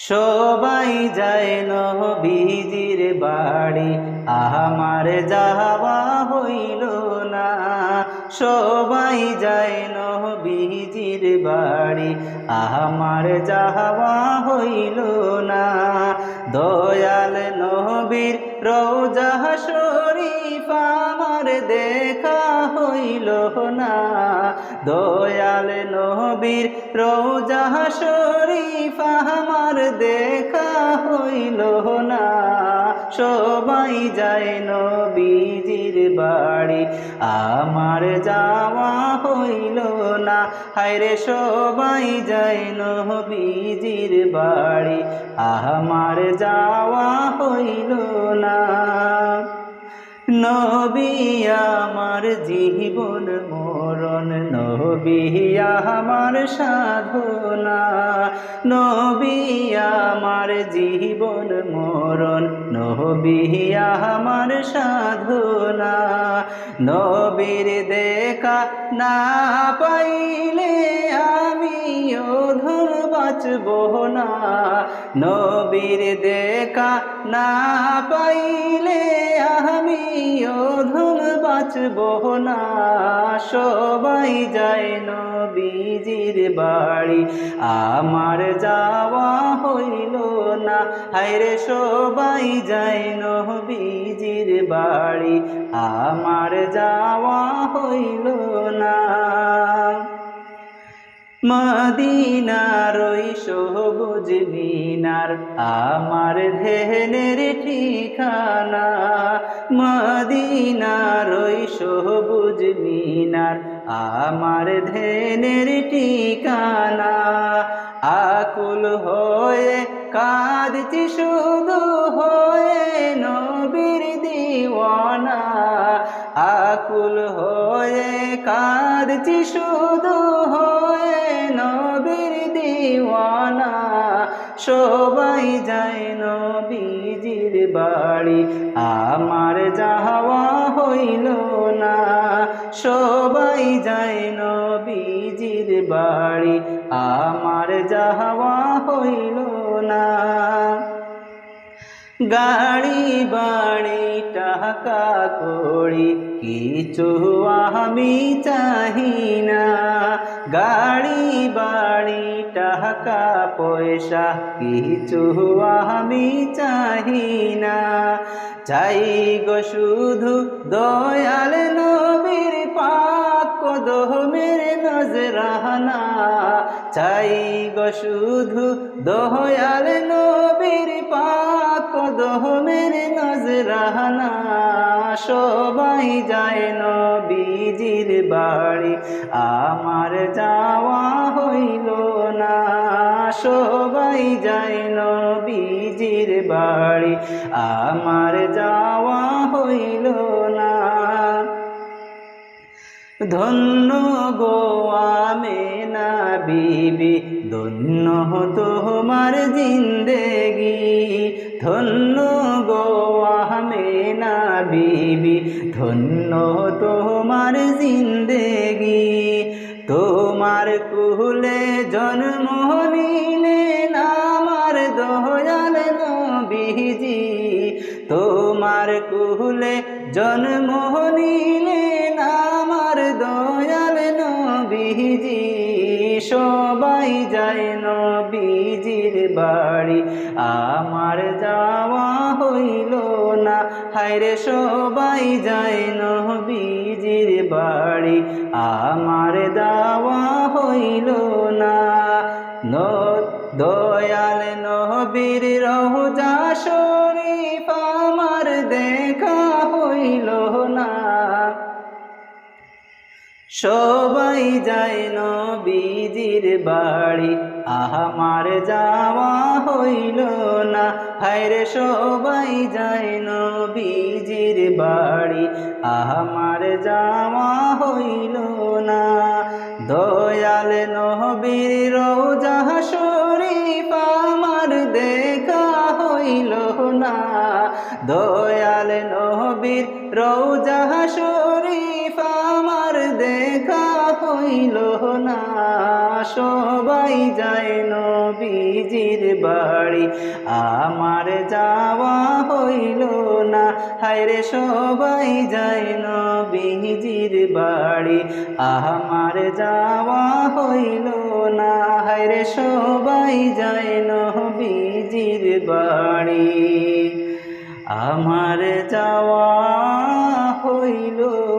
সবাই যায় নবীজির বাড়ি। আমার যাওয়া হইল না। সবাই যায় নবীজির বাড়ি। আমার যাওয়া হইল না। দয়াল নবীর রোজা শরীফ আমার দেখা হইল না। দয়াল নবীর রোজা শরীফ আমার দেখা হইল না। সবাই যায় নবীজির বাড়ি। আমার যাওয়া হইল না, হায়রে সবাই যায় নবীজির বাড়ি। আমার যাওয়া হইল না। নবী আমার জীবন মরণ, নবী আমার সাধনা, নবী আমার জীবন মরণ, নবী আমার সাধনা। নবীর দেখা না পাইলে আমি অধুর বাঁচব না। নবীর দেখা না পাইলে আমি অধুর বাঁচব না। সবাই যায় নবীজির বাড়ি। আমার যাওয়া হইল না। হায়রে সবাই যায় নবীজির বাড়ি। আমার যাওয়া হইল না। মদিনার ওই সবুজ মিনার, আমার ধ্যানের ঠিকানা। মদিনার ওই সবুজ মিনার, আমার ধ্যানের ঠিকানা। আকুল হয়ে কাঁদছি, শুধু হয়ে নবীর দিওয়ানা। আকুল হয়ে কাঁদছি, শুধু হয়ে নবীর দিওয়ানা। সবাই যায় নবীজির বাড়ি, আমার যাওয়া হইল না। সবাই যায় নবীজির বাড়ি, আমার যাওয়া হইল গাড়ি বাড়ি, টাকা করি কিছু আমি চাহি না গাড়ি বাড়ি, টাকা পয়সা, কিছু আমি চাহি না চাই গো শুধু দয়াল নবীর পাক দোহমের নজরানা। চাই গো শুধু দয়াল নবীর পাক দোহমের নজরানা সবাই যায় নবীজির বাড়ি। আমার যাওয়া হইল না, সবাই যায় নবীজির বাড়ি। আমার যাওয়া হইল না ধন্য গো আমেনা বিবি, ধন্য তোমার জিন্দেগি। ধন্য গো আমেনা বিবি, ধন্য তোমার জিন্দেগি। তোমার কুলে জন্ম নিলেন আমার দয়াল নবীজি। তোমার কুলে জন্ম নবীজি সবাই যায় নবীজির বাড়ি। আমার যাওয়া হইল না, হায়রে সবাই যায় নবীজির বাড়ি। আমার দাওয়া হইল না ন- দয়াল নবীর রোজা শরীফ আমার দেখা হইল না। সবাই যায় নবীজির বাড়ি। আমার যাওয়া হইল না। হায়রে সবাই যায় নবীজির বাড়ি। আমার যাওয়া হইল না। দয়াল নবীর রোজা শরীফ আমার দেখা হইল না। দয়াল নবীর রোজা শরীফ দেখা হইল না। সবাই যায় নবীজির বাড়ি। আমার যাওয়া হইল না। হায়রে সবাই যায় নবীজির বাড়ি। আমার যাওয়া হইল না। হায়রে সবাই যায় নবীজির বাড়ি। আমার যাওয়া হইল